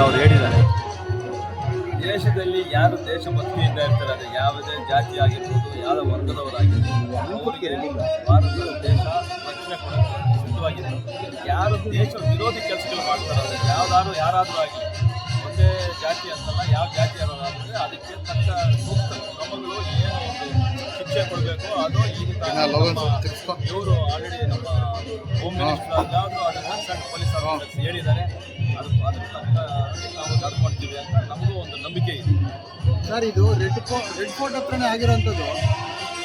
ಅವ್ರು ಹೇಳಿದ್ದಾರೆ. ದೇಶದಲ್ಲಿ ಯಾರು ದೇಶಭಕ್ತಿಯಿಂದ ಇರ್ತಾರೆ ಅದು ಯಾವುದೇ ಜಾತಿ ಆಗಿರ್ಬೋದು ಯಾವ ವರ್ಗದವರಾಗಿರ್ಬೋದು ಅವರಿಗೆ ಭಾರತದ ದೇಶ ರಕ್ಷಣೆ ಕೊಡೋದು ಸಿದ್ಧವಾಗಿದೆ ಯಾರು ದೇಶ ವಿರೋಧಿ ಕೆಲಸಗಳು ಮಾಡ್ತಾರೆ ಅಂದರೆ ಯಾವ್ದಾದ್ರು ಯಾರಾದರೂ ಆಗಲಿ ಒಂದೇ ಜಾತಿ ಅಂತಲ್ಲ ಯಾವ ಜಾತಿ ಅನ್ನೋದಾದ್ರೆ ಅದಕ್ಕೆ ತಕ್ಕ ಸೂಕ್ತ ಕ್ರಮಗಳು ಏನು ಶಿಕ್ಷೆ ಕೊಡಬೇಕು ಅದು ಈಗ ಇವರು ಆಲ್ರೆಡಿ ನಮ್ಮ ಹೋಮ್ ಮಿನಿಸ್ಟರ್ ಯಾವುದು ಅದನ್ನು ಪೊಲೀಸ್ ಹೇಳಿದ್ದಾರೆ. ಅದು ಅದಕ್ಕೆ ತಕ್ಕ ನಾವು ನಡ್ಕೊಳ್ತೀವಿ ಅಂತ ನಮಗೂ ಒಂದು ನಂಬಿಕೆ ಇದೆ. ಸರ್ ಇದು ರೆಡ್ ಫೋ ರೆಡ್ ಫೋರ್ಟ್ ಹತ್ರನೇ ಆಗಿರೋಂಥದ್ದು.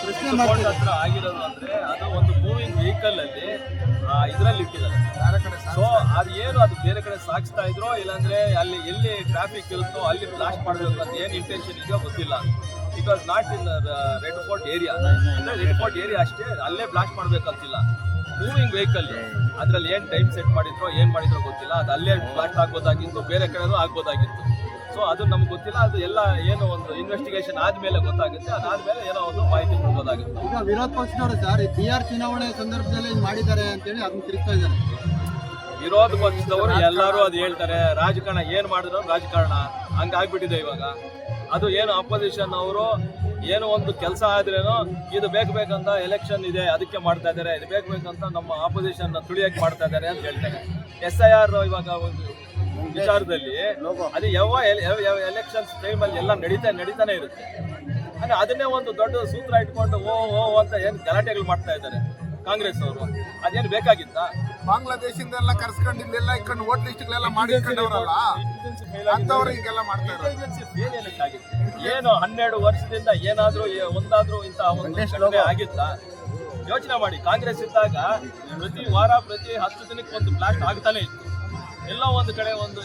ಪ್ರಶ್ನೆ ಮಾಡ್ತಾರೆ ಹತ್ರ ಆಗಿರೋದು ಅಂದರೆ ಅದು ಒಂದು ಮೂವಿಂಗ್ ವೆಹಿಕಲ್ ಅಲ್ಲಿ ಇದರಲ್ಲಿ ಇಟ್ಟಿದ್ದಾರೆ. ಸೊ ಅದು ಏನು ಅದು ಬೇರೆ ಕಡೆ ಸಾಗಿಸ್ತಾ ಇದ್ರೋ ಇಲ್ಲಾಂದ್ರೆ ಅಲ್ಲಿ ಎಲ್ಲಿ ಟ್ರಾಫಿಕ್ ಇರುತ್ತೋ ಅಲ್ಲಿ ಬ್ಲಾಸ್ಟ್ ಮಾಡಬೇಕು ಅಂತ ಏನು ಇಂಟೆನ್ಷನ್ ಇದೆಯೋ ಗೊತ್ತಿಲ್ಲ. Because not in Red Fort area ಅಂದರೆ ರೆಡ್ ಫೋರ್ಟ್ ಏರಿಯಾ ಅಷ್ಟೇ ಅಲ್ಲೇ ಬ್ಲಾಸ್ಟ್ ಮಾಡ್ಬೇಕಂತಿಲ್ಲ. ಮೂವಿಂಗ್ ವೆಹಿಕಲ್ ಅದ್ರಲ್ಲಿ ಏನು ಟೈಮ್ ಸೆಟ್ ಮಾಡಿದ್ರು ಏನು ಮಾಡಿದ್ರೋ ಗೊತ್ತಿಲ್ಲ. ಅದು ಅಲ್ಲೇ ಬ್ಲಾಸ್ಟ್ ಆಗ್ಬೋದಾಗಿತ್ತು ಬೇರೆ ಕಡೆನೂ ಆಗ್ಬೋದಾಗಿತ್ತು. ಸೊ ಅದು ನಮ್ಗೆ ಗೊತ್ತಿಲ್ಲ. ಅದು ಎಲ್ಲ ಏನು ಒಂದು ಇನ್ವೆಸ್ಟಿಗೇಷನ್ ಆದ್ಮೇಲೆ ಗೊತ್ತಾಗುತ್ತೆ. ಅದಾದ್ಮೇಲೆ ಏನೋ ಒಂದು ಮಾಹಿತಿ ಕೊಡ್ಬೋದಾಗುತ್ತೆ. ಈಗ ವಿರೋಧ ಪಕ್ಷದವರು ಸರ್ ಆರ್ ಚುನಾವಣೆ ಸಂದರ್ಭದಲ್ಲಿ ಮಾಡಿದ್ದಾರೆ ಅಂತೇಳಿ ಅದನ್ನ ತಿರುಗ್ತಾ ಇದ್ದಾರೆ. ವಿರೋಧ ಪಕ್ಷದವರು ಎಲ್ಲರೂ ಅದು ಹೇಳ್ತಾರೆ. ರಾಜಕಾರಣ ಏನು ಮಾಡಿದ್ರು ರಾಜಕಾರಣ. ಹಂಗಾಗ್ಬಿಟ್ಟಿದೆ ಇವಾಗ. ಅದು ಏನು ಅಪೋಸಿಷನ್ ಅವರು ಏನೋ ಒಂದು ಕೆಲಸ ಆದ್ರೇನೋ ಇದು ಬೇಕು ಬೇಕಂತ ಎಲೆಕ್ಷನ್ ಇದೆ ಅದಕ್ಕೆ ಮಾಡ್ತಾ ಇದ್ದಾರೆ. ಇದು ಬೇಕು ಬೇಕಂತ ನಮ್ಮ ಆಪೋಸಿಷನ್ ತುಳಿಯಕ್ಕೆ ಮಾಡ್ತಾ ಇದ್ದಾರೆ ಅಂತ ಹೇಳ್ತಾರೆ. ಎಸ್ ಐ ಆರ್ ಇವಾಗ ಒಂದು ವಿಚಾರದಲ್ಲಿ ಅದು ಯಾವ ಎಲೆಕ್ಷನ್ಸ್ ಟೈಮಲ್ಲಿ ಎಲ್ಲ ನಡೀತಾ ನಡೀತಾನೆ ಇರುತ್ತೆ. ಅಂದರೆ ಅದನ್ನೇ ಒಂದು ದೊಡ್ಡ ಸೂತ್ರ ಇಟ್ಕೊಂಡು ಓ ಓ ಅಂತ ಏನು ಗಲಾಟೆಗಳು ಮಾಡ್ತಾ ಇದ್ದಾರೆ. ಕಾಂಗ್ರೆಸ್ ಅವರು ಅದೇನು ಬೇಕಾಗಿತ್ತ? ಬಾಂಗ್ಲಾದೇಶದಿಂದ ಎಲ್ಲ ಕರ್ಸ್ಕೊಂಡು ಇಲ್ಲೆಲ್ಲ ಇಕ್ಕೊಂಡು ಓಟ್ ಲಿಸ್ಟ್ಗಳೆಲ್ಲ ಮಾಡಿಕೊಂಡವ್ರಲ್ಲ ಅಂತವ್ರು ಹಿಂಗೆಲ್ಲ ಮಾಡ್ತಾರೆ ಏನು ಹನ್ನೆರಡು ವರ್ಷದಿಂದ ಏನಾದ್ರೂ ಒಂದಾದ್ರೂ ಇಂತಹ ಒಂದು ಆಗಿತ್ತ ಆಗಿತ್ತಾ? ಯೋಚನೆ ಮಾಡಿ. ಕಾಂಗ್ರೆಸ್ ಇದ್ದಾಗ ಪ್ರತಿ ವಾರ ಪ್ರತಿ ಹತ್ತು ದಿನಕ್ಕೆ ಒಂದು ಬ್ಲಾಸ್ಟ್ ಆಗ್ತಾನೆ ಇತ್ತು. ಎಲ್ಲ ಒಂದು ಕಡೆ ಒಂದು